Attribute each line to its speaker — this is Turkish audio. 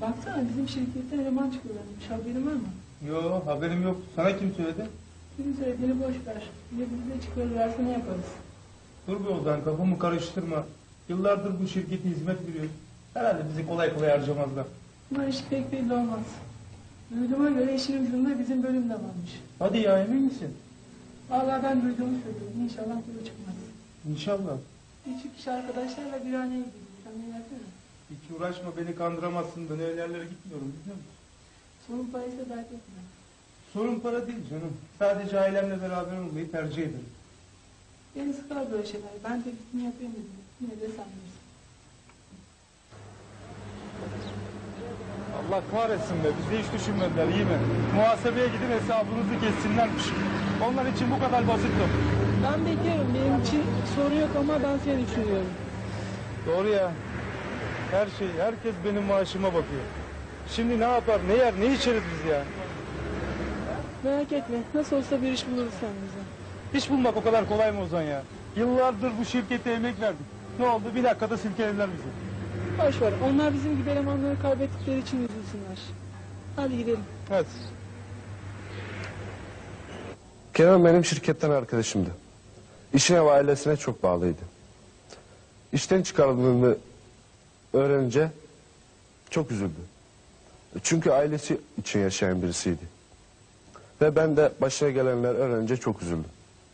Speaker 1: Baksana bizim şirketten eleman çıkıyorlarmış. Haberin var mı?
Speaker 2: Yo haberim yok. Sana kim söyledi?
Speaker 1: Bizim söylediğini boş ver. Ya bize çıkarırlarsa ne yaparız?
Speaker 2: Dur be Ozan kafamı karıştırma. Yıllardır bu şirkete hizmet veriyoruz. Herhalde bizi kolay kolay harcamazlar.
Speaker 1: Bunlar iş pek belli olmaz. Duyduğuma göre işin ucunda bizim bölüm de varmış.
Speaker 2: Hadi ya emin misin?
Speaker 1: Vallahi ben duyduğumu söylüyorum. İnşallah doğru çıkmaz.
Speaker 2: İnşallah.
Speaker 1: Küçük iş arkadaşlarla bir haneye gidiyor. Sen ne yapıyorsun?
Speaker 2: Hiç uğraşma beni kandıramazsın. Ben öyle yerlere gitmiyorum biliyor musun?
Speaker 1: Sorun paraysa dert etme.
Speaker 2: Sorun para değil canım. Sadece ailemle beraber olmayı tercih ederim.
Speaker 1: Beni sıkar böyle şeyler. Ben teklifini yapayım dedim. Yine de sen bilirsin.
Speaker 2: Allah kahretsin be. Bizi hiç düşünmediler iyi mi? Muhasebeye gidin hesabınızı kessinlermiş. Onlar için bu kadar basit yok.
Speaker 1: Ben bekliyorum. Benim için sorun yok ama ben seni düşünüyorum.
Speaker 2: Doğru ya. Her şey, herkes benim maaşıma bakıyor. Şimdi ne yapar, ne yer, ne içeriz biz ya?
Speaker 1: Merak etme. Nasıl olsa bir iş buluruz sen bize.
Speaker 2: İş bulmak o kadar kolay mı Ozan ya? Yıllardır bu şirkete emek verdik. Ne oldu? Bir dakikada silkelediler bizi.
Speaker 1: Boş ver. Onlar bizim gibi elemanları kaybettikleri için üzülsünler. Hadi gidelim.
Speaker 2: Hadi.
Speaker 3: Kenan benim şirketten arkadaşımdı. İşine ve ailesine çok bağlıydı. İşten çıkarıldığını öğrenince çok üzüldü. Çünkü ailesi için yaşayan birisiydi. Ve ben de başına gelenler öğrenince çok üzüldüm.